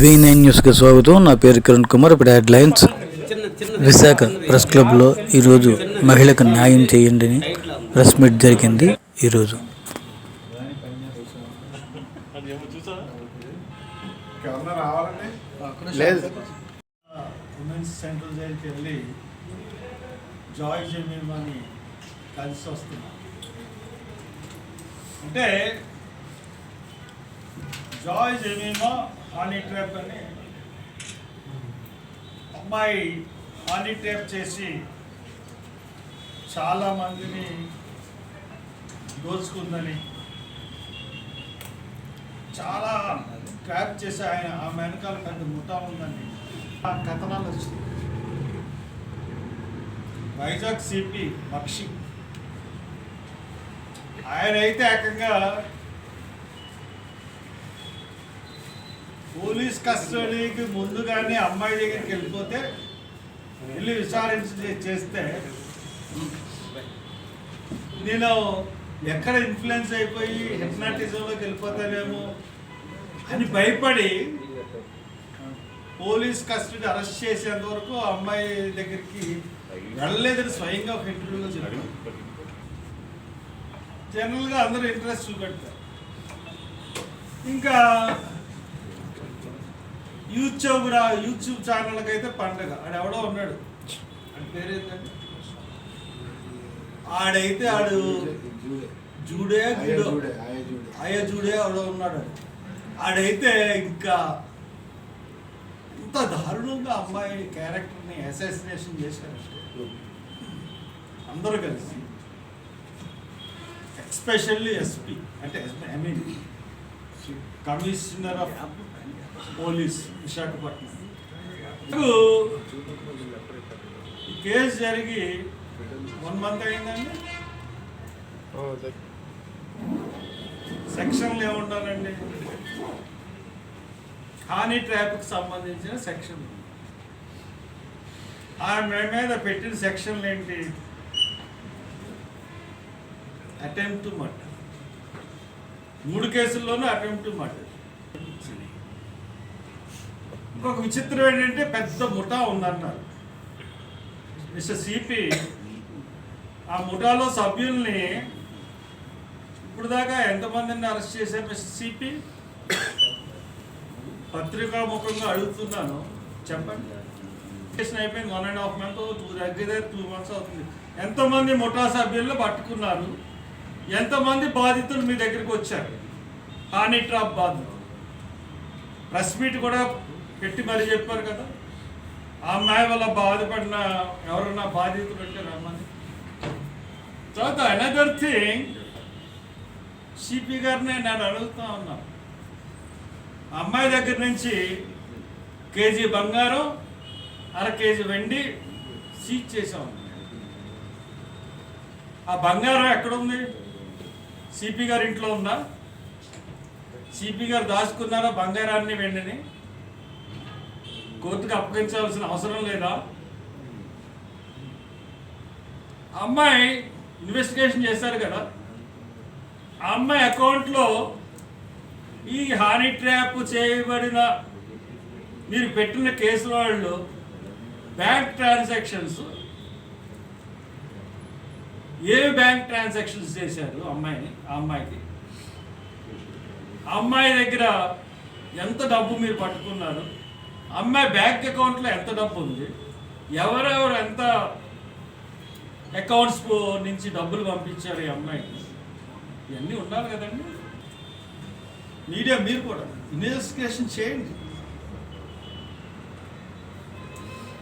V nine న్యూస్కి స్వాగతం. నా పేరు కిరణ్ కుమార్. ఇప్పుడు హెడ్లైన్స్ విశాఖ ప్రెస్ క్లబ్లో ఈరోజు మహిళకు న్యాయం చేయండి అని ప్రెస్ మీట్ జరిగింది ఈరోజు. లేదు. ఉమెన్స్ సెంట్రల్ జైలుకి వెళ్ళి జాయ్ జమీమని కలిసి వస్తున్నాం అంటే జాయ్ జమీమా హానీ ట్రాప్ అని అమ్మాయి హానీ ట్రాప్ చేసి చాలా మందిని దోచుకుందని చాలా ట్రాప్ చేసి ఆయన ఆ వెనకాల పెద్ద ముఠా ఉందండి కథనాలు వచ్చింది వైజాగ్ సిపి బక్షి ఆయన అయితే ఏకంగా పోలీస్ కస్టడీకి ముందుగానే అమ్మాయి దగ్గరికి వెళ్ళిపోతే వెళ్ళి విచారించి చేస్తే నేను ఎక్కడ ఇన్ఫ్లుయెన్స్ అయిపోయి హిప్నాటిజంలోకి వెళ్ళిపోతానేమో అని భయపడి పోలీస్ కస్టడీ అరెస్ట్ చేసేంత వరకు అమ్మాయి దగ్గరికి వెళ్ళలేదని స్వయంగా ఒక ఇంటర్వ్యూలో చెప్పారు. జనరల్గా అందరూ ఇంట్రెస్ట్ చూపెడతారు. ఇంకా యూట్యూబ్ రా యూట్యూబ్ ఛానల్కి అయితే పండగ. ఆడు ఎవడో ఉన్నాడు. ఆడి పేరు ఏంటంటే ఆడైతే ఆడు జూడే గీడో అయ్య జూడే ఎవడో ఉన్నాడు. ఆడైతే ఇంకా ఇంత దారుణంగా అమ్మాయి క్యారెక్టర్ని అసాసినేషన్ చేశారు అందరూ కలిసి ఎక్స్పెషల్లీ ఎస్పీ అంటే I mean commissioner of police Visakhapatnam. ఈ కేసు జరిగి వన్ మంత్ అయిందండి. సెక్షన్లు ఏముండాలండి? హానీ ట్రాప్కి సంబంధించిన సెక్షన్ ఆమె మీద పెట్టిన సెక్షన్లు ఏంటి? Attempt murder. మూడు కేసుల్లోనూ అటెంప్ట్ మర్డర్. ఇంకొక విచిత్రం ఏంటంటే పెద్ద ముఠా ఉందన్నారు. మిస్టర్ సిపి ఆ ముఠాలో సభ్యుల్ని ఇప్పుడు దాకా ఎంతమందిని అరెస్ట్ చేశారు మిస్టర్ సిపి? పత్రికా ముఖంగా అడుగుతున్నాను. చెప్పండి. అయిపోయింది. One and half month two దగ్గర టూ మంత్స్ అవుతుంది. ఎంతమంది ముఠా సభ్యులను పట్టుకున్నారు? ఎంతమంది బాధితులు మీ దగ్గరికి వచ్చారు? హానీ ట్రాప్ బాధితులు ప్రెస్ మీట్ కూడా పెట్టి మరి చెప్పారు కదా. ఆ అమ్మాయి వల్ల బాధపడిన ఎవరన్నా బాధితులు ఉంటే రమ్మని. తర్వాత అనదర్ థింగ్ సిపి గారిని నేను అడుగుతా ఉన్నాను అమ్మాయి దగ్గర నుంచి కేజీ బంగారం అర కేజీ వెండి సీజ్ చేసాం ఆ బంగారం ఎక్కడుంది సిపి గారి ఇంట్లో ఉందా? సిపి గారు దాచుకున్నారా బంగారాన్ని వెండిని? కోర్టుకు అప్పగించాల్సిన అవసరం లేదా? అమ్మాయి ఇన్వెస్టిగేషన్ చేశారు కదా. ఆ అమ్మాయి అకౌంట్లో ఈ హానీ ట్రాప్ చేయబడిన మీరు పెట్టిన కేసు వాళ్ళు బ్యాంక్ ట్రాన్సాక్షన్స్ ఏ బ్యాంక్ ట్రాన్సాక్షన్స్ చేశారు అమ్మాయిని ఆ అమ్మాయికి? అమ్మాయి దగ్గర ఎంత డబ్బు మీరు పట్టుకున్నారు? అమ్మాయి బ్యాంక్ అకౌంట్లో ఎంత డబ్బు ఉంది? ఎవరెవరు ఎంత అకౌంట్స్ నుంచి డబ్బులు పంపించారు ఈ అమ్మాయికి? ఇవన్నీ ఉండాలి కదండి. మీడియా మీరు కూడా ఇన్వెస్టిగేషన్ చేయండి.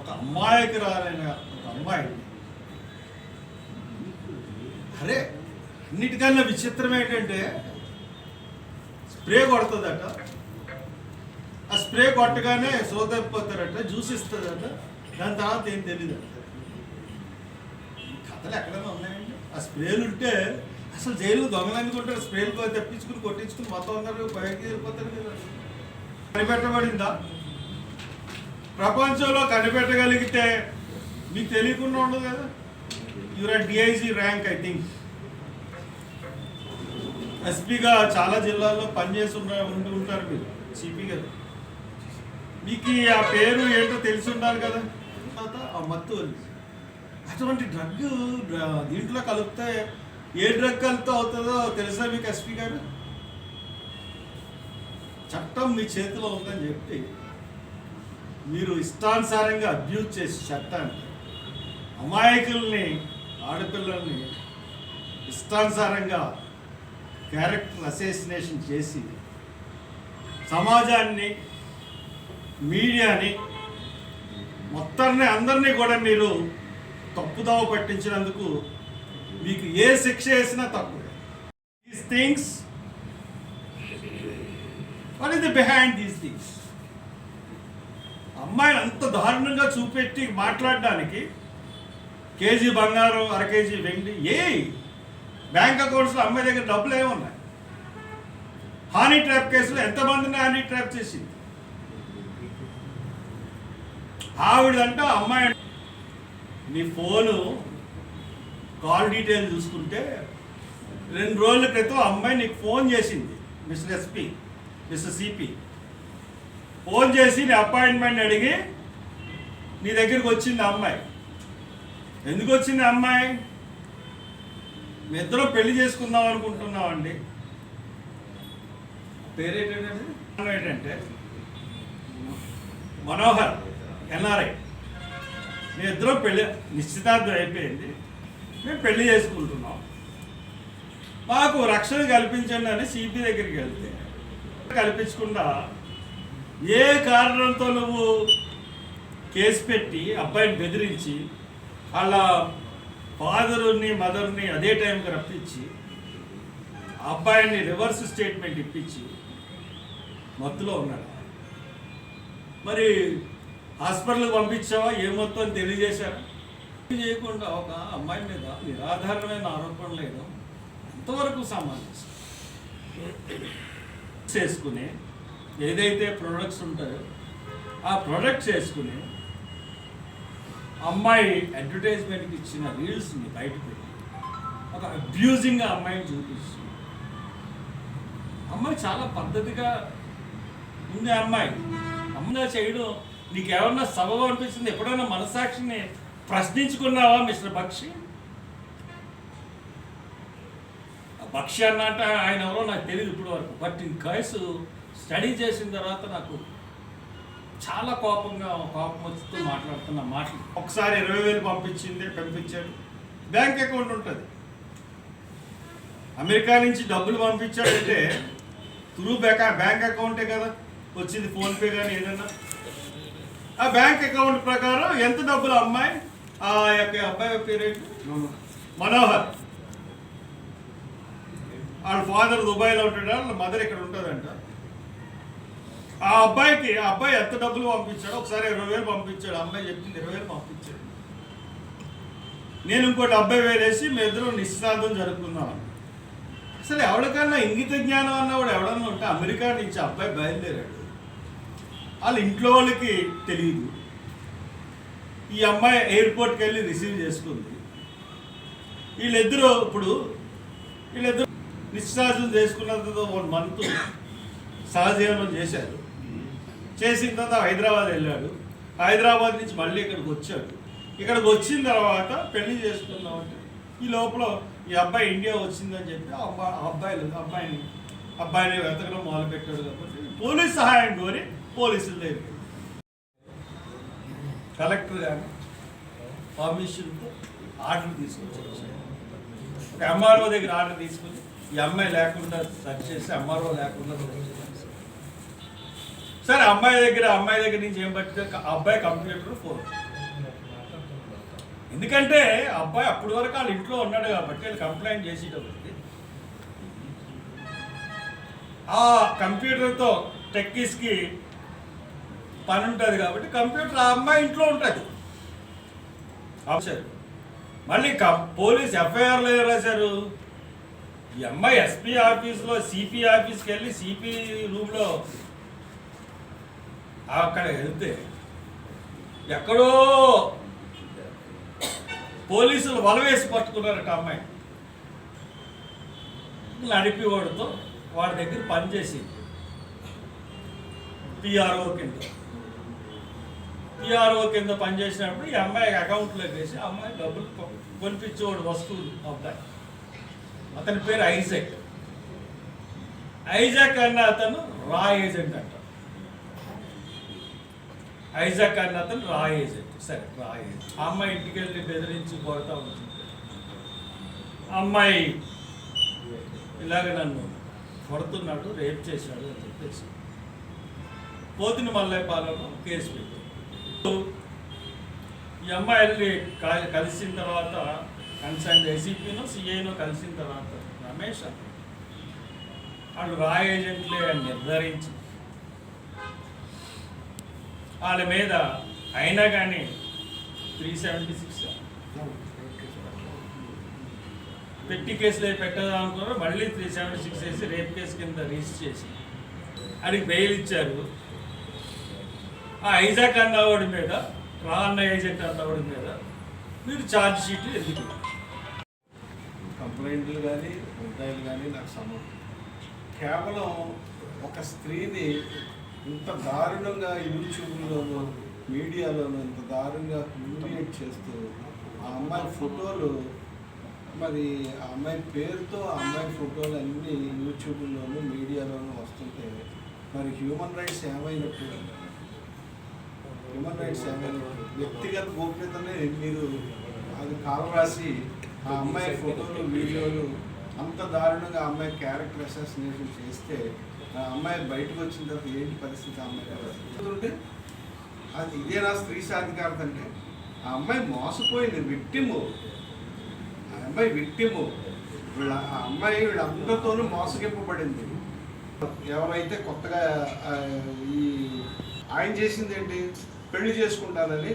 ఒక అమ్మాయికి రాలైన ఒక అమ్మాయి. అరే అన్నిటికన్నా విచిత్రం ఏంటంటే స్ప్రే కొడుతుందట. ఆ స్ప్రే కొట్టగానే సోదరిపోతారట జ్యూస్ ఇస్తుందట దాని తర్వాత ఏం తెలియదు కథలు ఎక్కడైనా ఉన్నాయండి? ఆ స్ప్రేలు ఉంటే అసలు జైలు దొంగలనుకుంటారు స్ప్రేలు తెప్పించుకుని కొట్టించుకుని మొత్తం అందరూ బయటికి వెళ్ళిపోతారు కదా. కనిపెట్టబడిందా? ప్రపంచంలో కనిపెట్టగలిగితే మీకు తెలియకుండా ఉండదు కదా? You are DIG rank I think ఎస్పీగా చాలా జిల్లాల్లో పనిచేసి ఉండి ఉంటారు మీరు. సిపి గారు. మీకు ఆ పేరు ఏంటో తెలిసి ఉండాలి కదా? తర్వాత ఆ మత్తు అటువంటి డ్రగ్ దీంట్లో కలిపితే ఏ డ్రగ్ కలిపితే అవుతుందో తెలుసా మీకు ఎస్పీ గారు? చట్టం మీ చేతిలో ఉందని చెప్పి మీరు ఇష్టానుసారంగా అబ్యూజ్ చేసి చట్టాన్ని అమాయకుల్ని ఆడపిల్లల్ని ఇష్టానుసారంగా క్యారెక్టర్ అసోసినేషన్ చేసి సమాజాన్ని మీడియాని మొత్తాన్ని అందరినీ కూడా మీరు తప్పుదావ పట్టించినందుకు మీకు ఏ శిక్ష వేసినా తప్పు. These things what is the behind these things అమ్మాయిని అంత దారుణంగా చూపెట్టి మాట్లాడడానికి కేజీ బంగారం అర కేజీ వెండి ఏ బ్యాంక్ అకౌంట్స్లో అమ్మాయి దగ్గర డబ్బులు ఏమున్నాయి హానీ ట్రాప్ కేసులో ఎంతమందిని హానీ ట్రాప్ చేసింది? ఆవిడంట అమ్మాయి నీ ఫోను కాల్ డీటెయిల్ చూసుకుంటే రెండు రోజుల క్రితం అమ్మాయి నీకు ఫోన్ చేసింది mister SP mister CP. Phone చేసి నీ అపాయింట్మెంట్ అడిగి నీ దగ్గరికి వచ్చింది అమ్మాయి. ఎందుకు వచ్చింది అమ్మాయి? మీ ఇద్దరం పెళ్ళి చేసుకుందాం అనుకుంటున్నాం అండి పేరేంటంటే ఏంటంటే మనోహర్ ఎన్ఆర్ఐ. మీ ఇద్దరం పెళ్ళి నిశ్చితార్థం అయిపోయింది. మేము పెళ్ళి చేసుకుంటున్నాం. మాకు రక్షణ కల్పించండి అని సిపి దగ్గరికి వెళ్తే కల్పించకుండా ఏ కారణంతో నువ్వు కేసు పెట్టి అబ్బాయిని బెదిరించి వాళ్ళ ఫాదరుని మదర్ని అదే టైంకి రప్పించి అబ్బాయిని రివర్స్ స్టేట్మెంట్ ఇప్పించి మత్తులో ఉన్నాడు. మరి హాస్పిటల్కి పంపించావా? ఏ మొత్తం అని తెలియజేశారు? చేయకుండా ఒక అమ్మాయి మీద నిరాధారమైన ఆరోపణ లేదు ఎంతవరకు సమాజం చేసుకుని ఏదైతే ప్రొడక్ట్స్ ఉంటాయో ఆ ప్రొడక్ట్ చేసుకుని అమ్మాయి అడ్వర్టైజ్మెంట్కి ఇచ్చిన రీల్స్ని బయట పెట్టి ఒక అబ్యూజింగ్ అమ్మాయిని చూపిస్తుంది. అమ్మాయి చాలా పద్ధతిగా ఉంది అమ్మాయి. అమ్మాయి చేయడం చేయడం నీకేమన్నా సబబు అనిపిస్తుంది? ఎప్పుడైనా మనసాక్షిని ప్రశ్నించుకున్నావా మిస్టర్ బక్షి? ఆ బక్షి అన్నట్ట ఆయన ఎవరో నాకు తెలియదు ఇప్పటి వరకు బట్ ఈ కేసు స్టడీ చేసిన తర్వాత నాకు చాలా కోపంగా కోపం వస్తూ మాట్లాడుతున్న మాటలు. ఒకసారి ఇరవై వేలు పంపించింది పంపించాడు. బ్యాంక్ అకౌంట్ ఉంటుంది. అమెరికా నుంచి డబ్బులు పంపించాడంటే త్రూ బ్యాక్ బ్యాంక్ అకౌంటే కదా వచ్చింది ఫోన్పే కానీ ఏదైనా ఆ బ్యాంక్ అకౌంట్ ప్రకారం ఎంత డబ్బులు అమ్మాయి? ఆ యొక్క అబ్బాయి పేరేంటి? మనోహర్. వాళ్ళ ఫాదర్ దుబాయ్లో ఉంటాడు? వాళ్ళ మదర్ ఇక్కడ ఉంటుందంట. ఆ అబ్బాయికి ఆ అబ్బాయి ఎంత డబ్బులు పంపించాడు ఒకసారి ఇరవై వేలు పంపించాడు. అమ్మాయి చెప్పింది ఇరవై వేలు పంపించాడు. నేను ఇంకోటి అబ్బాయి వేలేసి మీ ఇద్దరు నిశ్చితార్థం జరుపుకుందాం. అసలు ఎవరికన్నా ఇంగిత జ్ఞానం అన్నవాడు ఎవడన్నా ఉంటే అమెరికా నుంచి అబ్బాయి బయలుదేరాడు. వాళ్ళ ఇంట్లో వాళ్ళకి తెలియదు ఈ అమ్మాయి ఎయిర్పోర్ట్కి వెళ్ళి రిసీవ్ చేసుకుంది. వీళ్ళిద్దరూ ఇప్పుడు వీళ్ళిద్దరు నిశ్చితార్థం చేసుకున్నంత వన్ మంత్ సహజీవనం చేశారు. చేసిన తర్వాత హైదరాబాద్ వెళ్ళాడు. హైదరాబాద్ నుంచి మళ్ళీ ఇక్కడికి వచ్చాడు. ఇక్కడికి వచ్చిన తర్వాత పెళ్ళి చేసుకుందామంటే ఈ లోపల ఈ అబ్బాయి ఇండియా వచ్చిందని చెప్పి అబ్బాయి ఆ అబ్బాయిలు అబ్బాయిని అబ్బాయిని వెతకడం మొదలుపెట్టాడు కాబట్టి పోలీస్ సహాయం కోరి పోలీసులు దగ్గర కలెక్టర్ గారు పర్మిషన్తో ఆర్డర్ తీసుకొచ్చారు. ఎంఆర్ఓ దగ్గర ఆర్డర్ తీసుకొని ఈ అమ్మాయి లేకుండా సర్చ్ చేసి ఎంఆర్ఓ లేకుండా search సరే అమ్మాయి దగ్గర అమ్మాయి దగ్గర నుంచి ఏం పట్టితే అబ్బాయి కంప్యూటర్ ఫోన్. ఎందుకంటే అబ్బాయి అప్పటి వరకు వాళ్ళ ఇంట్లో ఉన్నాడు కాబట్టి వాళ్ళు కంప్లైంట్ చేసేటప్పటికి ఆ కంప్యూటర్తో టెక్కీస్కి పని ఉంటుంది కాబట్టి కంప్యూటర్ ఆ అమ్మాయి ఇంట్లో ఉంటుంది. సార్ మళ్ళీ క- పోలీస్ ఎఫ్ఐఆర్లో లేదు రాశారు? ఈ అమ్మాయి ఎస్పీ ఆఫీస్లో సిపి ఆఫీస్కి వెళ్ళి సిపి రూమ్లో అక్కడ వెళ్తే ఎక్కడో పోలీసులు వలవేసి పట్టుకున్నారట అమ్మాయి. నడిపి వాడితో వాడి దగ్గర పనిచేసింది పిఆర్ఓ కింద. పిఆర్ఓ కింద పనిచేసినప్పుడు ఈ అమ్మాయి అకౌంట్లోకి వేసి అమ్మాయి డబ్బులు కొనిపించేవాడు వస్తువులు అబ్బాయి. అతని పేరు ఐజాక్. ఐజాక్ అన్న అతను రా ఏజెంట్ అంట. ఐజాక్ అన్న అతను రా ఏజెంట్. సరే రా ఏజెంట్. ఆ అమ్మాయి ఇంటికి వెళ్ళి బెదిరించి కొడతా ఉంటుంది. అమ్మాయి ఇలాగ నన్ను కొడుతున్నాడు రేప్ చేశాడు అని చెప్పేసి. పోతుని మల్లయ్య పాలన కేసు పెట్టాడు. ఈ అమ్మాయిల్ని కలిసిన తర్వాత కన్సర్న్ ఏసీపీనో సిఐను కలిసిన తర్వాత రమేష్ వాళ్ళు రా ఏజెంట్లే అని నిర్ధారించి వాళ్ళ మీద అయినా కానీ త్రీ సెవెంటీ సిక్స్ పెట్టి కేసులు పెట్టదామనుకున్నారు మళ్ళీ త్రీ సెవెంటీ సిక్స్ వేసి రేప్ కేసు కింద రిజిస్టర్ చేసి అడిగి బెయిల్ ఇచ్చారు. ఆ ఐజాక్ అన్నవాడి మీద రా అన్న ఏజెంట్ అన్నవాడి మీద మీరు ఛార్జ్ షీట్ ఎందుకు? కంప్లైంట్లు కానీ ముద్దాయిలు కానీ నాకు సంబంధం కేవలం ఒక స్త్రీని ఇంత దారుణంగా యూట్యూబ్లోనూ మీడియాలోనూ ఇంత దారుణంగా హ్యూమిలియేట్ చేస్తూ ఆ అమ్మాయి ఫోటోలు మరి ఆ అమ్మాయి పేరుతో ఆ అమ్మాయి ఫోటోలు అన్నీ యూట్యూబ్లోనూ మీడియాలోనూ వస్తుంటే మరి హ్యూమన్ రైట్స్ ఏమైనట్టు హ్యూమన్ రైట్స్ వ్యక్తిగత గోప్యతనే మీరు అది కాలరాసి ఆ అమ్మాయి ఫోటోలు వీడియోలు అంత దారుణంగా అమ్మాయి క్యారెక్టర్ అసాసినేషన్ చేస్తే ఆ అమ్మాయి బయటకు వచ్చిన తర్వాత ఏంటి పరిస్థితి అమ్మాయి అది ఇదేనా స్త్రీ సాధికారత అంటే ఆ అమ్మాయి మోసపోయింది విక్టిము. ఆ అమ్మాయి విక్టిము. వీళ్ళ ఆ అమ్మాయి వీళ్ళందరితోనూ మోసగింపబడింది. ఎవరైతే కొత్తగా ఈ ఆయన చేసింది ఏంటి? పెళ్ళి చేసుకుంటానని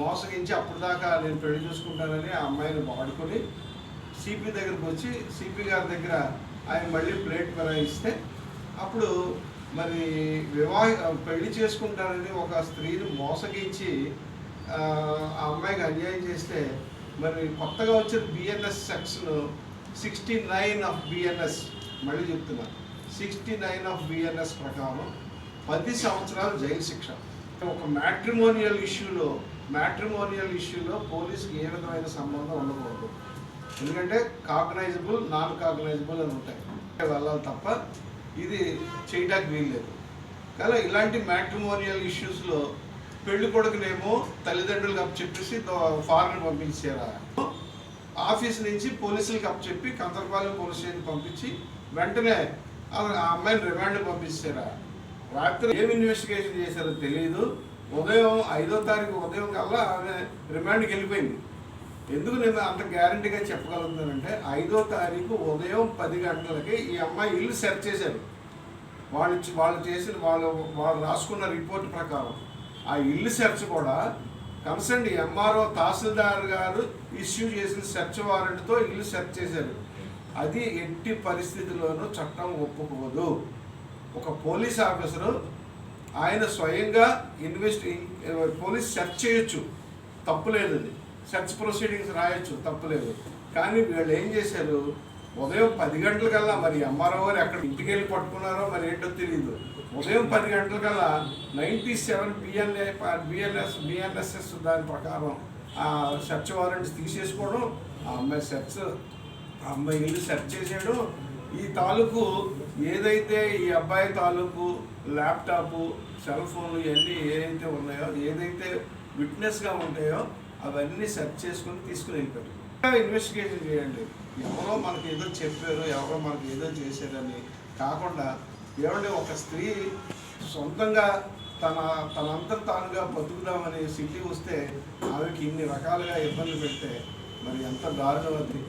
మోసగించి అప్పుడు దాకా నేను పెళ్ళి చేసుకుంటానని ఆ అమ్మాయిని వాడుకొని సిపి దగ్గరకు వచ్చి సిపి గారి దగ్గర ఆయన మళ్ళీ ప్లేట్ ఫిరాయిస్తే అప్పుడు మరి వివాహ పెళ్ళి చేసుకుంటానని ఒక స్త్రీని మోసగించి ఆ ఆ అమ్మాయికి అన్యాయం చేస్తే మరి కొత్తగా వచ్చిన BNS section sixty nine of BNS మళ్ళీ చెప్తున్నా. సిక్స్టీ నైన్ ఆఫ్ బిఎన్ఎస్ ప్రకారం పది సంవత్సరాలు జైలు శిక్ష. ఒక మ్యాట్రిమోనియల్ ఇష్యూలో మ్యాట్రిమోనియల్ ఇష్యూలో పోలీసుకి ఏ విధమైన సంబంధం ఉండకూడదు. ఎందుకంటే కాగ్నైజబుల్ నాన్ కాగ్నైజబుల్ అని ఉంటాయి. వెళ్ళాలి తప్ప ఇది చేయడానికి వీల్లేదు కానీ ఇలాంటి మ్యాట్రిమోనియల్ ఇష్యూస్లో పెళ్ళి కొడుకునేమో తల్లిదండ్రులకు అప్పు చెప్పేసి ఫారెన్ పంపించారా? ఆఫీస్ నుంచి పోలీసులకు అప్పు చెప్పి కంతరపాలెం పోలీస్ స్టేషన్ పంపించి వెంటనే ఆ అమ్మాయిని రిమాండ్ పంపించారా? రాత్రి ఏం ఇన్వెస్టిగేషన్ చేశారో తెలియదు ఉదయం ఐదో తారీఖు ఉదయం కల్లా ఆమె రిమాండ్కి వెళ్ళిపోయింది. ఎందుకు నేను అంత గ్యారంటీగా చెప్పగలుగుతానంటే ఐదో తారీఖు ఉదయం పది గంటలకి ఈ అమ్మాయి ఇల్లు సెర్చ్ చేశారు. వాళ్ళు వాళ్ళు చేసిన వాళ్ళు వాళ్ళు రాసుకున్న రిపోర్ట్ ప్రకారం ఆ ఇల్లు సెర్చ్ కూడా కన్సర్న్ ఎంఆర్ఓ తహసీల్దార్ గారు ఇష్యూ చేసిన సెర్చ్ వారెంట్తో ఇల్లు సెర్చ్ చేశారు. అది ఎట్టి పరిస్థితుల్లోనూ చట్టం ఒప్పుకోదు. ఒక పోలీస్ ఆఫీసరు ఆయన స్వయంగా ఇన్వెస్ట్ పోలీస్ సెర్చ్ చేయొచ్చు. తప్పులేదు అది సెర్చ్ ప్రొసీడింగ్స్ రాయొచ్చు. తప్పులేదు కానీ వీళ్ళు ఏం చేశారు? ఉదయం పది గంటలకల్లా మరి ఎంఆర్ఓ గారు ఎక్కడ ఇంటికి వెళ్ళి పట్టుకున్నారో మరి ఏంటో తెలియదు ఉదయం పది గంటలకల్లా ninety seven BNA BNS BNSS దాని ప్రకారం ఆ సెర్చ్ వారెంట్స్ తీసేసుకోవడం ఆ అమ్మాయి సెర్చ్ ఆ అమ్మాయి ఇల్లు సెర్చ్ చేసేయడం ఈ తాలూకు ఏదైతే ఈ అబ్బాయి తాలూకు ల్యాప్టాప్ సెల్ ఫోన్లు ఇవన్నీ ఏదైతే ఉన్నాయో ఏదైతే విట్నెస్గా ఉంటాయో అవన్నీ సెర్చ్ చేసుకుని తీసుకుని వెళ్ళిపోయారు ఇన్వెస్టిగేషన్ చేయండి. ఎవరో మనకి ఏదో చెప్పారు ఎవరో మనకి ఏదో చేశారని కాకుండా ఏమంటే ఒక స్త్రీ సొంతంగా తన తనంతా తానుగా బతుకుదామని సిటీ వస్తే ఆమెకి ఇన్ని రకాలుగా ఇబ్బంది పెడితే మరి ఎంత దారుణం అది.